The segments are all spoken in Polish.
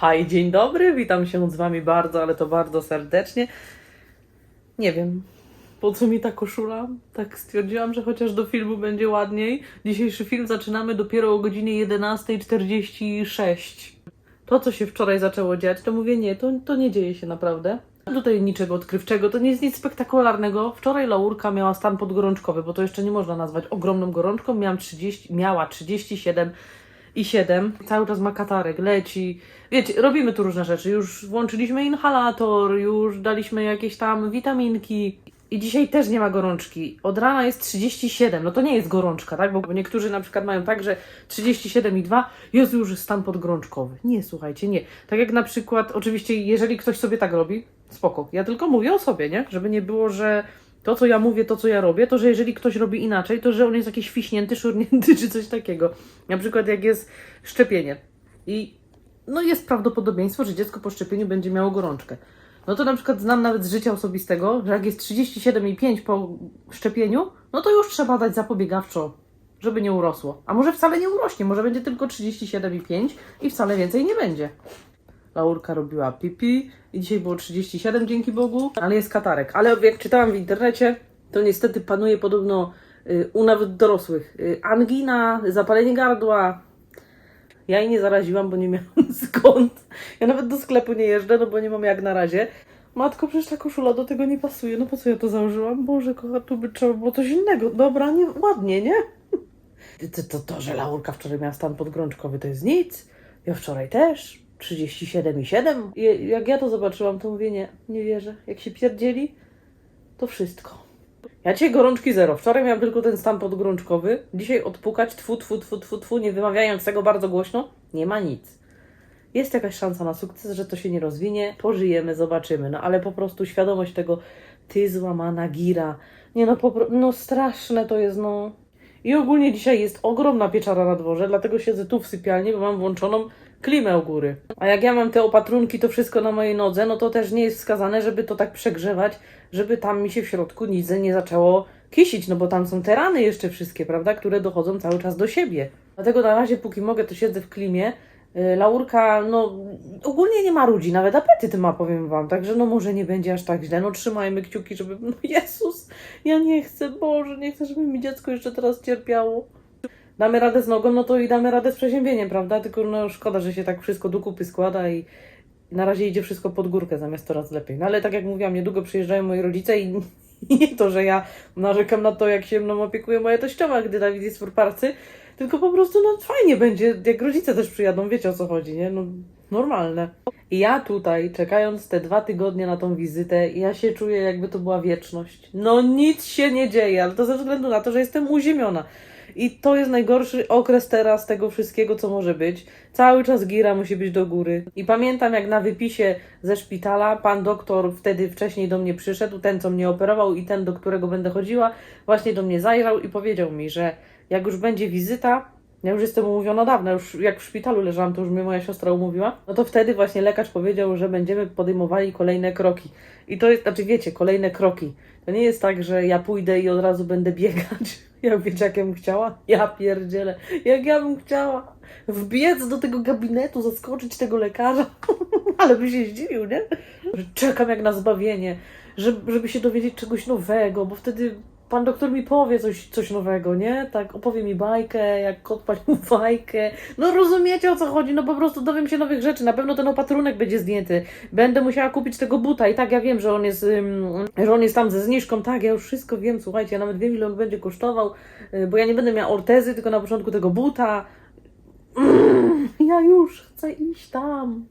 Hej, dzień dobry, witam się z Wami bardzo, ale to bardzo serdecznie. Nie wiem, po co mi ta koszula? Tak stwierdziłam, że chociaż do filmu będzie ładniej. Dzisiejszy film zaczynamy dopiero o godzinie 11.46. To, co się wczoraj zaczęło dziać, to mówię, nie, to, to nie dzieje się naprawdę. Tutaj niczego odkrywczego, to nie jest nic spektakularnego. Wczoraj Laurka miała stan podgorączkowy, bo to jeszcze nie można nazwać ogromną gorączką. Miałam 30, miała 37 i 7. Cały czas ma katarek, leci. Wiecie, robimy tu różne rzeczy. Już włączyliśmy inhalator, już daliśmy jakieś tam witaminki. I dzisiaj też nie ma gorączki. Od rana jest 37. No to nie jest gorączka, tak? Bo niektórzy na przykład mają tak, że 37,2 jest już stan podgorączkowy. Nie, słuchajcie, nie. Tak jak na przykład, oczywiście, jeżeli ktoś sobie tak robi, spoko. Ja tylko mówię o sobie, nie? Żeby nie było, że to, co ja mówię, to, co ja robię, to, że jeżeli ktoś robi inaczej, to, że on jest jakiś fiśnięty, szurnięty czy coś takiego. Na przykład jak jest szczepienie i no jest prawdopodobieństwo, że dziecko po szczepieniu będzie miało gorączkę. No to na przykład znam nawet z życia osobistego, że jak jest 37,5 po szczepieniu, no to już trzeba dać zapobiegawczo, żeby nie urosło. A może wcale nie urośnie, może będzie tylko 37,5 i wcale więcej nie będzie. Laurka robiła pipi i dzisiaj było 37, dzięki Bogu, ale jest katarek. Ale jak czytałam w internecie, to niestety panuje podobno y, u nawet dorosłych y, angina, zapalenie gardła. Ja jej nie zaraziłam, bo nie miałam skąd. Ja nawet do sklepu nie jeżdżę, no bo nie mam jak na razie. Matko, przecież ta koszula do tego nie pasuje. No po co ja to założyłam? Boże, kocha, tu by trzeba było coś innego. Dobra, nie, ładnie, nie? To, to, to, że Laurka wczoraj miała stan podgrączkowy, to jest nic. Ja wczoraj też. 37,7. I jak ja to zobaczyłam, to mówię, nie, nie wierzę. Jak się pierdzieli, to wszystko. Ja dzisiaj gorączki zero. Wczoraj miałam tylko ten stan podgorączkowy. Dzisiaj odpukać, tfu, tfu, tfu, tfu, tfu, nie wymawiając tego bardzo głośno, nie ma nic. Jest jakaś szansa na sukces, że to się nie rozwinie, pożyjemy, zobaczymy. No ale po prostu świadomość tego, ty złamana gira. Nie no, po, no straszne to jest, no. I ogólnie dzisiaj jest ogromna pieczara na dworze, dlatego siedzę tu w sypialni, bo mam włączoną klimę u góry. A jak ja mam te opatrunki, to wszystko na mojej nodze, no to też nie jest wskazane, żeby to tak przegrzewać, żeby tam mi się w środku nic nie zaczęło kisić, no bo tam są te rany jeszcze wszystkie, prawda, które dochodzą cały czas do siebie. Dlatego na razie, póki mogę, to siedzę w klimie. Y, Laurka, no ogólnie nie ma ludzi, nawet apetyt ma, powiem Wam, także no może nie będzie aż tak źle, no trzymajmy kciuki, żeby, no Jezus, ja nie chcę, Boże, nie chcę, żeby mi dziecko jeszcze teraz cierpiało. Damy radę z nogą, no to i damy radę z przeziębieniem, prawda, tylko no szkoda, że się tak wszystko do kupy składa i na razie idzie wszystko pod górkę zamiast coraz lepiej. No ale tak jak mówiłam, niedługo przyjeżdżają moi rodzice i nie to, że ja narzekam na to, jak się mną opiekuje moja teściowa, gdy Dawid jest w parcy, tylko po prostu no fajnie będzie, jak rodzice też przyjadą, wiecie o co chodzi, nie? No normalne. I ja tutaj, czekając te dwa tygodnie na tą wizytę, ja się czuję jakby to była wieczność. No nic się nie dzieje, ale to ze względu na to, że jestem uziemiona. I to jest najgorszy okres teraz tego wszystkiego, co może być. Cały czas gira musi być do góry. I pamiętam, jak na wypisie ze szpitala pan doktor wtedy wcześniej do mnie przyszedł, ten, co mnie operował i ten, do którego będę chodziła, właśnie do mnie zajrzał i powiedział mi, że jak już będzie wizyta, ja już jestem umówiona dawno, już jak w szpitalu leżałam, to już mnie moja siostra umówiła, no to wtedy właśnie lekarz powiedział, że będziemy podejmowali kolejne kroki. I to jest, znaczy wiecie, kolejne kroki. To nie jest tak, że ja pójdę i od razu będę biegać. Jak wiecie, jak ja bym chciała? Ja pierdzielę. Jak ja bym chciała wbiec do tego gabinetu, zaskoczyć tego lekarza. Ale by się zdziwił, nie? Czekam jak na zbawienie, żeby, żeby się dowiedzieć czegoś nowego, bo wtedy pan doktor mi powie coś, coś nowego, nie? Tak, opowie mi bajkę, jak kot palił fajkę. No rozumiecie o co chodzi, no po prostu dowiem się nowych rzeczy. Na pewno ten opatrunek będzie zdjęty. Będę musiała kupić tego buta i tak ja wiem, że on jest, że on jest tam ze zniżką. Tak, ja już wszystko wiem, słuchajcie, ja nawet wiem ile on będzie kosztował, y, bo ja nie będę miała ortezy, tylko na początku tego buta. Mm, ja już chcę iść tam.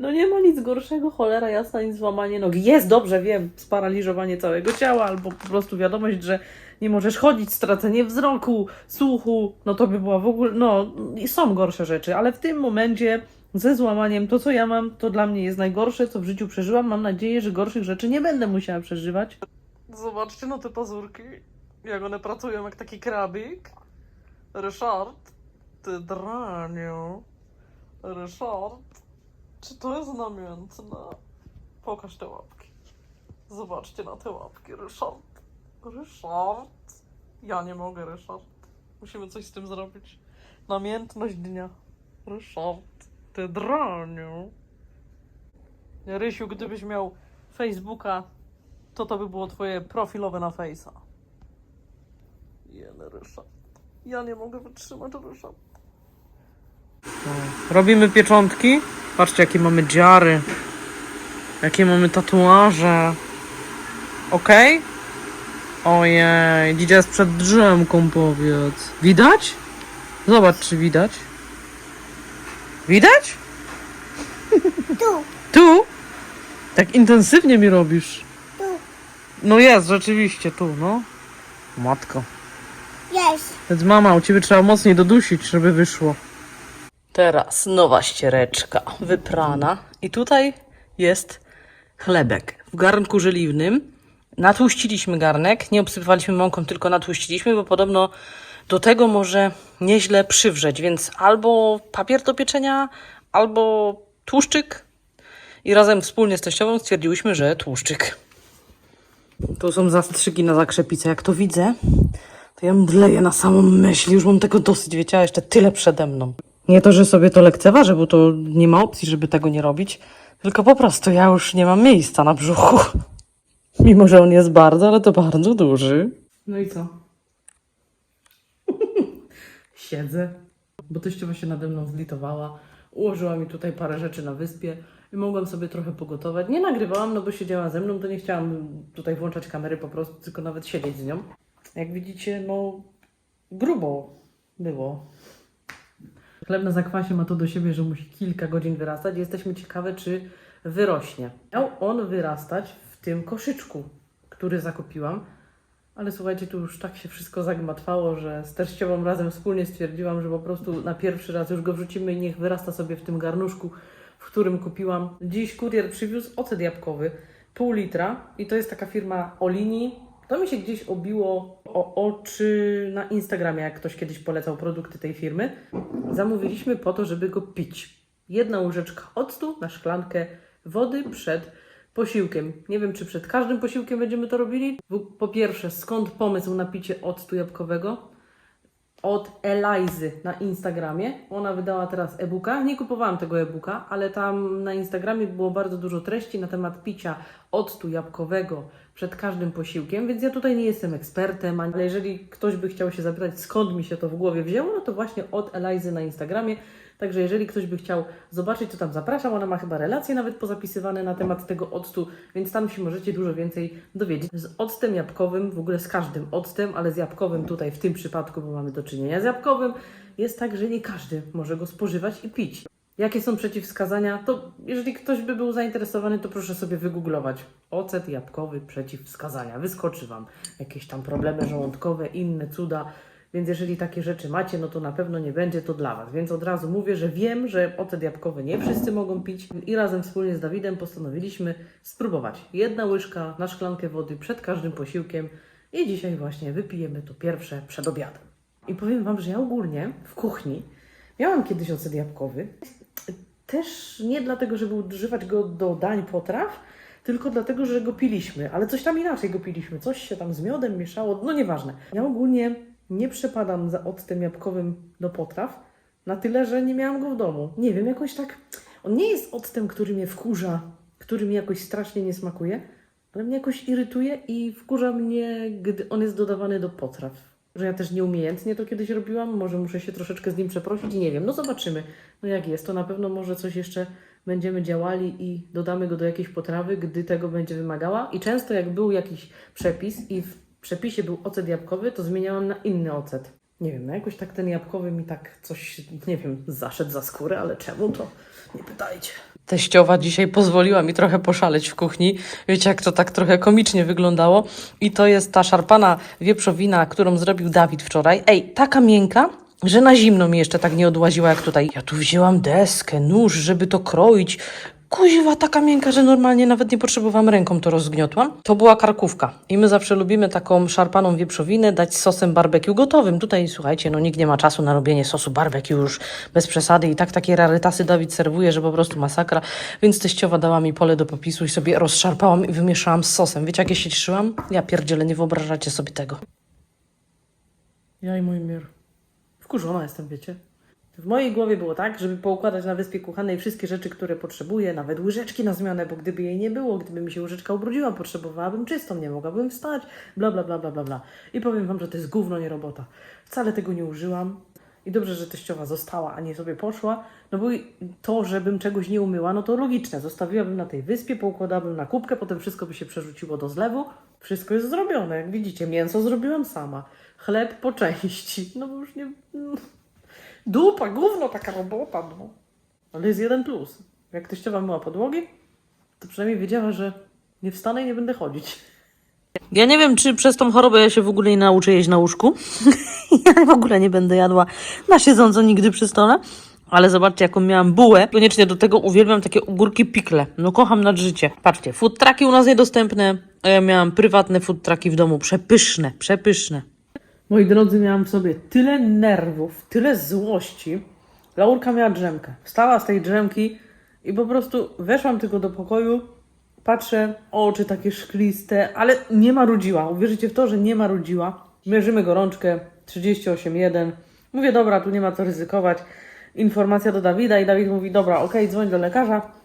No nie ma nic gorszego, cholera jasna, nic złamanie nogi. Jest dobrze, wiem, sparaliżowanie całego ciała, albo po prostu wiadomość, że nie możesz chodzić, stracenie wzroku, słuchu, no to by była w ogóle, no i są gorsze rzeczy, ale w tym momencie ze złamaniem to, co ja mam, to dla mnie jest najgorsze, co w życiu przeżyłam. Mam nadzieję, że gorszych rzeczy nie będę musiała przeżywać. Zobaczcie na te pazurki, jak one pracują jak taki krabik. Ryszard, ty draniu. Ryszard, czy to jest namiętne? Pokaż te łapki. Zobaczcie na te łapki, Ryszard. Ryszard. Ja nie mogę, Ryszard. Musimy coś z tym zrobić. Namiętność dnia. Ryszard, ty draniu. Rysiu, gdybyś miał Facebooka, to to by było twoje profilowe na Face'a. Jene Ryszard. Ja nie mogę wytrzymać Ryszard. Robimy pieczątki. Patrzcie, jakie mamy dziary. Jakie mamy tatuaże. Okej? Ojej, Dzidzia jest przed drzemką, powiedz. Widać? Zobacz, czy widać. Widać? Tu, Tu? Tak intensywnie mi robisz. tu, No jest, rzeczywiście, tu, no. Matko. jest. Więc mama, u ciebie trzeba mocniej dodusić, żeby wyszło. Teraz nowa ściereczka, wyprana. I tutaj jest chlebek w garnku żeliwnym. Natłuściliśmy garnek, nie obsypywaliśmy mąką, tylko natłuściliśmy, bo podobno do tego może nieźle przywrzeć, więc albo papier do pieczenia, albo tłuszczyk. I razem wspólnie z teściową stwierdziłyśmy, że tłuszczyk. Tu są zastrzyki na zakrzepicę. Jak to widzę, to ja mdleję na samą myśl. Już mam tego dosyć, wiecie, a jeszcze tyle przede mną. Nie to, że sobie to lekceważę, bo to nie ma opcji, żeby tego nie robić, tylko po prostu ja już nie mam miejsca na brzuchu. Mimo, że on jest bardzo, ale to bardzo duży. No i co? Siedzę, bo teściowa się nade mną zlitowała. Ułożyła mi tutaj parę rzeczy na wyspie i mogłam sobie trochę pogotować. Nie nagrywałam, no bo siedziała ze mną, to nie chciałam tutaj włączać kamery po prostu, tylko nawet siedzieć z nią. Jak widzicie, no grubo było. Chleb na zakwasie ma to do siebie, że musi kilka godzin wyrastać. Jesteśmy ciekawe, czy wyrośnie. Miał on wyrastać w tym koszyczku, który zakupiłam. Ale słuchajcie, tu już tak się wszystko zagmatwało, że z teściową razem wspólnie stwierdziłam, że po prostu na pierwszy raz już go wrzucimy i niech wyrasta sobie w tym garnuszku, w którym kupiłam. Dziś kurier przywiózł ocet jabłkowy, pół litra i to jest taka firma Olini. To mi się gdzieś obiło o oczy na Instagramie, jak ktoś kiedyś polecał produkty tej firmy. Zamówiliśmy po to, żeby go pić. Jedna łyżeczka octu na szklankę wody przed posiłkiem. Nie wiem, czy przed każdym posiłkiem będziemy to robili. Po pierwsze, skąd pomysł na picie octu jabłkowego? Od Elizy na Instagramie. Ona wydała teraz e-booka. Nie kupowałam tego e-booka, ale tam na Instagramie było bardzo dużo treści na temat picia octu jabłkowego przed każdym posiłkiem, więc ja tutaj nie jestem ekspertem, ale jeżeli ktoś by chciał się zapytać, skąd mi się to w głowie wzięło, no to właśnie od Elizy na Instagramie. Także jeżeli ktoś by chciał zobaczyć, to tam zapraszam. Ona ma chyba relacje nawet pozapisywane na temat tego octu, więc tam się możecie dużo więcej dowiedzieć. Z octem jabłkowym, w ogóle z każdym octem, ale z jabłkowym tutaj w tym przypadku, bo mamy do czynienia z jabłkowym, jest tak, że nie każdy może go spożywać i pić. Jakie są przeciwwskazania? To jeżeli ktoś by był zainteresowany, to proszę sobie wygooglować. Ocet jabłkowy, przeciwwskazania. Wyskoczy Wam jakieś tam problemy żołądkowe, inne cuda. Więc jeżeli takie rzeczy macie, no to na pewno nie będzie to dla Was. Więc od razu mówię, że wiem, że ocet jabłkowy nie wszyscy mogą pić i razem wspólnie z Dawidem postanowiliśmy spróbować. Jedna łyżka na szklankę wody przed każdym posiłkiem i dzisiaj właśnie wypijemy to pierwsze przed obiadem. I powiem Wam, że ja ogólnie w kuchni miałam kiedyś ocet jabłkowy. Też nie dlatego, żeby używać go do dań potraw, tylko dlatego, że go piliśmy, ale coś tam inaczej go piliśmy. Coś się tam z miodem mieszało, no nieważne. Ja ogólnie nie przepadam za octem jabłkowym do potraw, na tyle, że nie miałam go w domu. Nie wiem, jakoś tak. On nie jest octem, który mnie wkurza, który mi jakoś strasznie nie smakuje, ale mnie jakoś irytuje i wkurza mnie, gdy on jest dodawany do potraw. Że ja też nieumiejętnie to kiedyś robiłam, może muszę się troszeczkę z nim przeprosić i nie wiem, no zobaczymy. No jak jest, to na pewno może coś jeszcze będziemy działali i dodamy go do jakiejś potrawy, gdy tego będzie wymagała. I często jak był jakiś przepis i w przepisie był ocet jabłkowy, to zmieniałam na inny ocet. Nie wiem, no jakoś tak ten jabłkowy mi tak coś, nie wiem, zaszedł za skórę, ale czemu to? Nie pytajcie. Teściowa dzisiaj pozwoliła mi trochę poszaleć w kuchni. Wiecie, jak to tak trochę komicznie wyglądało. I to jest ta szarpana wieprzowina, którą zrobił Dawid wczoraj. Ej, taka miękka, że na zimno mi jeszcze tak nie odłaziła jak tutaj. Ja tu wzięłam deskę, nóż, żeby to kroić. Kuźwa, taka miękka, że normalnie nawet nie potrzebowałam ręką to rozgniotłam. To była karkówka. I my zawsze lubimy taką szarpaną wieprzowinę dać sosem barbecue gotowym. Tutaj, słuchajcie, no nikt nie ma czasu na robienie sosu barbecue już bez przesady. I tak takie rarytasy Dawid serwuje, że po prostu masakra. Więc teściowa dała mi pole do popisu i sobie rozszarpałam i wymieszałam z sosem. Wiecie, jak ja się cieszyłam? Ja pierdzielę, nie wyobrażacie sobie tego. Ja i mój mir. Wkurzona jestem, wiecie. W mojej głowie było tak, żeby poukładać na wyspie kuchanej wszystkie rzeczy, które potrzebuję, nawet łyżeczki na zmianę, bo gdyby jej nie było, gdyby mi się łyżeczka ubrudziła, potrzebowałabym czystą, nie mogłabym wstać, bla bla bla bla bla bla. I powiem wam, że to jest gówno, nie robota. Wcale tego nie użyłam. I dobrze, że teściowa została, a nie sobie poszła. No bo to, żebym czegoś nie umyła, no to logiczne. Zostawiłabym na tej wyspie, poukładałabym na kubkę, potem wszystko by się przerzuciło do zlewu. Wszystko jest zrobione. Jak widzicie, mięso zrobiłam sama. Chleb po części. No bo już nie... Dupa, gówno, taka robota, no. Ale jest jeden plus. Jak teściowa myła podłogi, to przynajmniej wiedziała, że nie wstanę i nie będę chodzić. Ja nie wiem, czy przez tą chorobę ja się w ogóle nie nauczę jeść na łóżku. ja w ogóle nie będę jadła na siedząco nigdy przy stole. Ale zobaczcie, jaką miałam bułę. Koniecznie do tego uwielbiam takie ogórki pikle. No kocham nad życie. Patrzcie, food trucki u nas niedostępne, a ja miałam prywatne food trucki w domu. Przepyszne, przepyszne. Moi drodzy, miałam w sobie tyle nerwów, tyle złości. Laurka miała drzemkę. Wstała z tej drzemki i po prostu weszłam tylko do pokoju, patrzę, oczy takie szkliste, ale nie marudziła. Uwierzycie w to, że nie marudziła. Mierzymy gorączkę 38,1. Mówię, dobra, tu nie ma co ryzykować. Informacja do Dawida i Dawid mówi, dobra, okej, dzwoń do lekarza.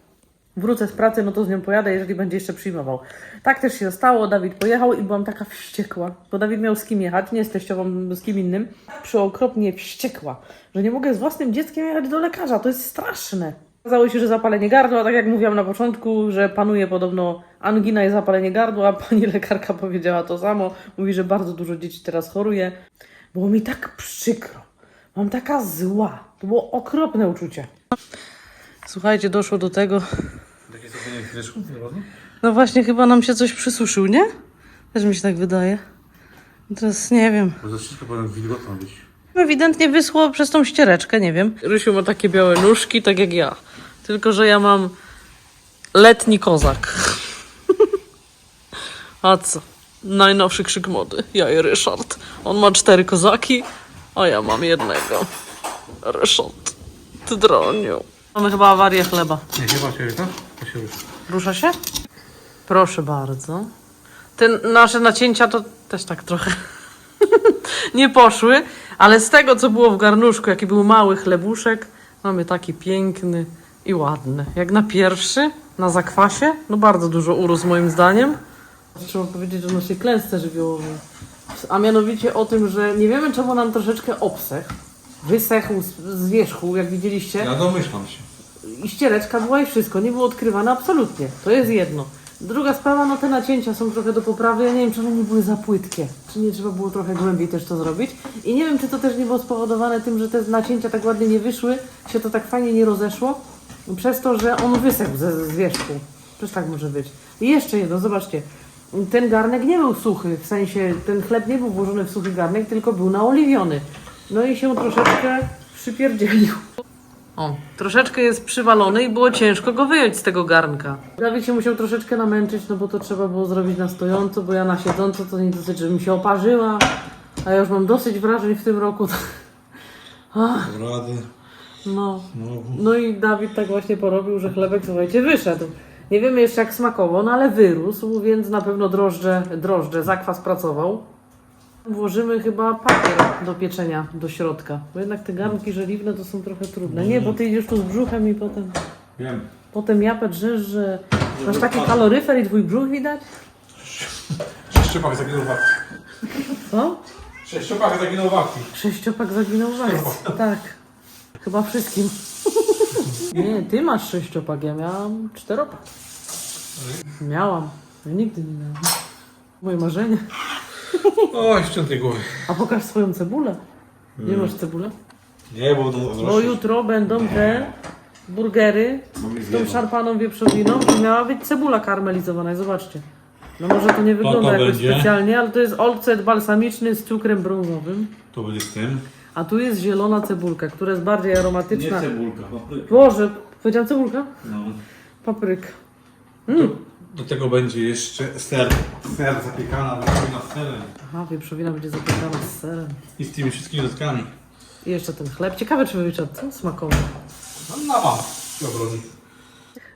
Wrócę z pracy, no to z nią pojadę, jeżeli będzie jeszcze przyjmował. Tak też się stało, Dawid pojechał i byłam taka wściekła, bo Dawid miał z kim jechać, nie z teściową, z kim innym. Przeokropnie wściekła, że nie mogę z własnym dzieckiem jechać do lekarza, to jest straszne. Okazało się, że zapalenie gardła, tak jak mówiłam na początku, że panuje podobno angina i zapalenie gardła. Pani lekarka powiedziała to samo. Mówi, że bardzo dużo dzieci teraz choruje. Było mi tak przykro. Mam taka zła. To było okropne uczucie. Słuchajcie, doszło do tego, Takie trochę nie nie no właśnie, chyba nam się coś przysuszył, nie? Też mi się tak wydaje. Teraz nie wiem. Bo za wszystko powinno wilgotno być. Ewidentnie wyschło przez tą ściereczkę, nie wiem. Rysiu ma takie białe nóżki, tak jak ja. Tylko, że ja mam letni kozak. A co? Najnowszy krzyk mody. Ja i Ryszard. On ma cztery kozaki, a ja mam jednego. Ryszard, ty droniu. Mamy chyba awarię chleba. Nie, chyba się, tak? To się już. Rusza się? Proszę bardzo. Te nasze nacięcia to też tak trochę nie poszły, ale z tego, co było w garnuszku, jaki był mały chlebuszek, mamy taki piękny i ładny. Jak na pierwszy, na zakwasie, no bardzo dużo urósł moim zdaniem. Trzeba powiedzieć o naszej klęsce żywiołowej. A mianowicie o tym, że nie wiemy, czemu nam troszeczkę obsechł. Wysechł z, z wierzchu, jak widzieliście Ja domyślam się. i ściereczka była i wszystko, nie było odkrywane absolutnie. To jest jedno. Druga sprawa, no te nacięcia są trochę do poprawy. Ja nie wiem, czy one nie były za płytkie. Czy nie trzeba było trochę głębiej też to zrobić. I nie wiem, czy to też nie było spowodowane tym, że te nacięcia tak ładnie nie wyszły, się to tak fajnie nie rozeszło, przez to, że on wysechł ze, z wierzchu. Też tak może być. I jeszcze jedno, zobaczcie. Ten garnek nie był suchy, w sensie ten chleb nie był włożony w suchy garnek, tylko był naoliwiony. No i się troszeczkę przypierdzielił. O, troszeczkę jest przywalony i było ciężko go wyjąć z tego garnka. Dawid się musiał troszeczkę namęczyć, no bo to trzeba było zrobić na stojąco, bo ja na siedząco to nie dosyć, żebym się oparzyła, a ja już mam dosyć wrażeń w tym roku. Rady. no. No, i Dawid tak właśnie porobił, że chlebek, słuchajcie, wyszedł. Nie wiemy jeszcze jak smakował, no ale wyrósł, więc na pewno drożdże, drożdże, zakwas pracował. Włożymy chyba papier do pieczenia do środka, bo jednak te garnki żeliwne to są trochę trudne. Nie, bo ty idziesz tu z brzuchem i potem, wiem. potem japę drzesz, że masz taki kaloryfer i twój brzuch widać? Sześciopak zaginął w akcji. Co? Sześciopak zaginął w akcji. Sześciopak zaginął w akcji. Tak. Chyba wszystkim. Nie, ty masz sześciopak, ja miałam czteropak. Miałam. Ja nigdy nie miałam. Moje marzenie. O, ściątej głowy. A pokaż swoją cebulę. Nie masz cebulę? Nie, bo no, Bo jutro będą te burgery z tą szarpaną wieprzowiną i miała być cebula karmelizowana. I Zobaczcie. No może to nie wygląda to jakoś będzie? specjalnie, ale to jest olcet balsamiczny z cukrem brązowym. To będzie z tym. A tu jest zielona cebulka, która jest bardziej aromatyczna. cebulka, papryka. Boże, powiedziałam cebulka? No. Papryk. Do, do tego będzie jeszcze ser. Ser zapiekana, wypełniona serem. Aha, wieprzowina będzie zapiekana z serem. I z tymi wszystkimi dodatkami. I jeszcze ten chleb. Ciekawe, czy wyjdzie co smakowy. No, no mam. Dobrze.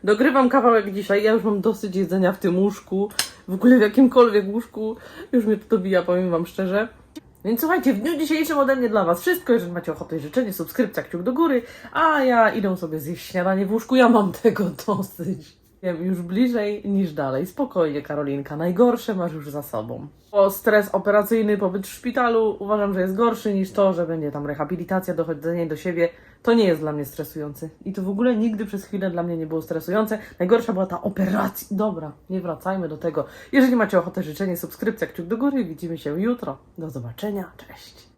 Dogrywam kawałek dzisiaj. Ja już mam dosyć jedzenia w tym łóżku. W ogóle w jakimkolwiek łóżku. Już mnie to dobija, powiem wam szczerze. Więc słuchajcie, w dniu dzisiejszym ode mnie dla Was wszystko. Jeżeli macie ochotę i życzenie, subskrypcja, kciuk do góry. A ja idę sobie zjeść śniadanie w łóżku. Ja mam tego dosyć. Wiem, już bliżej niż dalej. Spokojnie, Karolinka. Najgorsze masz już za sobą. Bo stres operacyjny, pobyt w szpitalu uważam, że jest gorszy niż to, że będzie tam rehabilitacja, dochodzenie do siebie. To nie jest dla mnie stresujący. I to w ogóle nigdy przez chwilę dla mnie nie było stresujące. Najgorsza była ta operacja. Dobra, nie wracajmy do tego. Jeżeli macie ochotę, życzenie, subskrypcja, kciuk do góry. Widzimy się jutro. Do zobaczenia. Cześć.